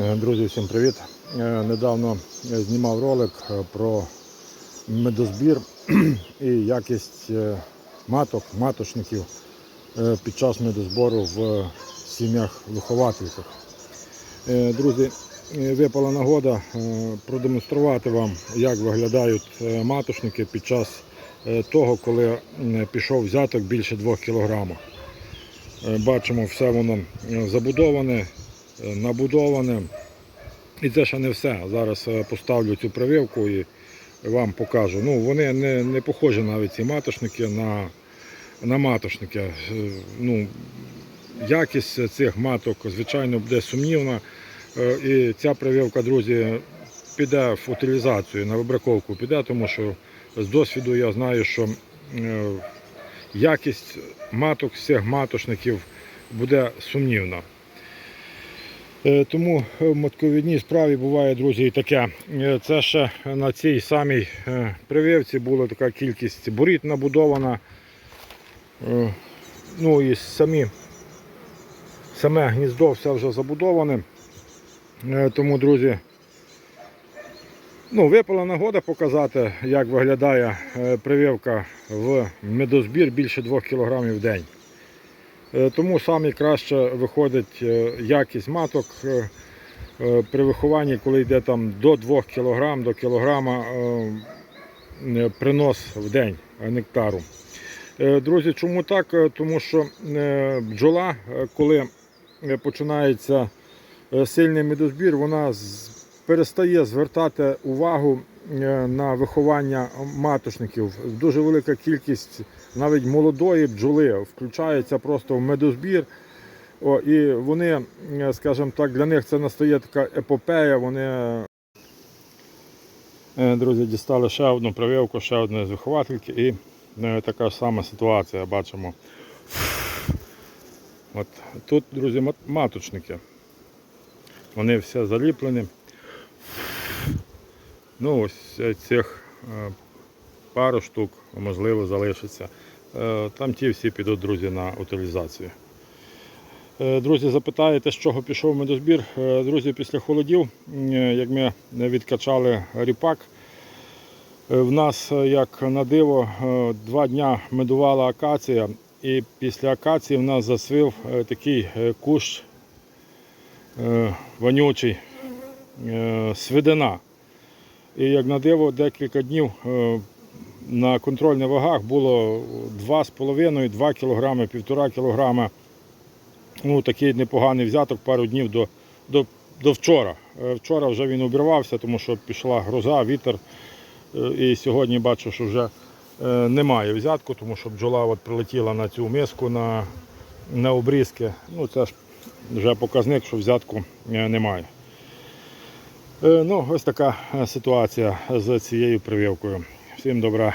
Е, Друзі, всім привіт! Е, Недавно знімав ролик е, про медозбір і якість маток, маточників під час медозбору в сім'ях виховательських. Е, Друзі, випала нагода продемонструвати вам, як виглядають маточники під час того, коли пішов взяток більше 2 кг. Бачимо, все воно забудоване, набудоване. І це ще не все. Зараз е, поставлю цю прививку і вам покажу. Ну, вони не, не похожі навіть ці маточники на, на маточники. Е, Ну, якість цих маток, звичайно, буде сумнівна. Е, І ця прививка, друзі, піде в утилізацію, на вибраковку піде, тому що з досвіду я знаю, що якість маток з цих маточників буде сумнівна. Е, Тому в матковідній справі буває, друзі, і таке. Е, Це ще на цій самій е, прививці була така кількість боріт набудована. Ну і самі, саме гніздо все вже забудоване. Тому, друзі, ну, випала нагода показати, як виглядає прививка в медозбір більше 2 кг в день. Е, Тому саме краще виходить е, якість маток е, при вихованні, коли йде там до 2 кг до кілограма принос в день нектару. Друзі, чому так? Тому що бджола, коли починається сильний медозбір, вона перестає звертати увагу на виховання маточників. Дуже велика кількість навіть молодої бджоли включається просто в медозбір. О, і вони, е, скажімо так, для них це настає така епопея. Вони, Е, друзі, дістали ще одну прививку, ще одну з виховательки, і е, така ж сама ситуація. Бачимо. От тут, друзі, маточники. Вони все заліплені. Ну, ось е, цих е, пару штук, можливо, залишиться. Е, Там ті всі підуть, друзі, на утилізацію. Друзі, запитаєте, з чого пішов медозбір. Друзі, після холодів, як ми відкачали ріпак, в нас, як на диво, два дня медувала акація, і після акації в нас засвив такий кущ вонючий свидина. І як на диво, декілька днів е, на контрольних вагах було 2,5-2 кг, 1,5 кг. Ну, такий непоганий взяток пару днів до, до, до вчора. Е, Вчора вже він обірвався, тому що пішла гроза, вітер. Е, І сьогодні бачу, що вже немає взятку, тому що бджола от прилетіла на цю миску на, на обрізки. Ну, це ж вже показник, що взятку немає. Е, Ну, ось така е, ситуація з цією прививкою. Всім добра.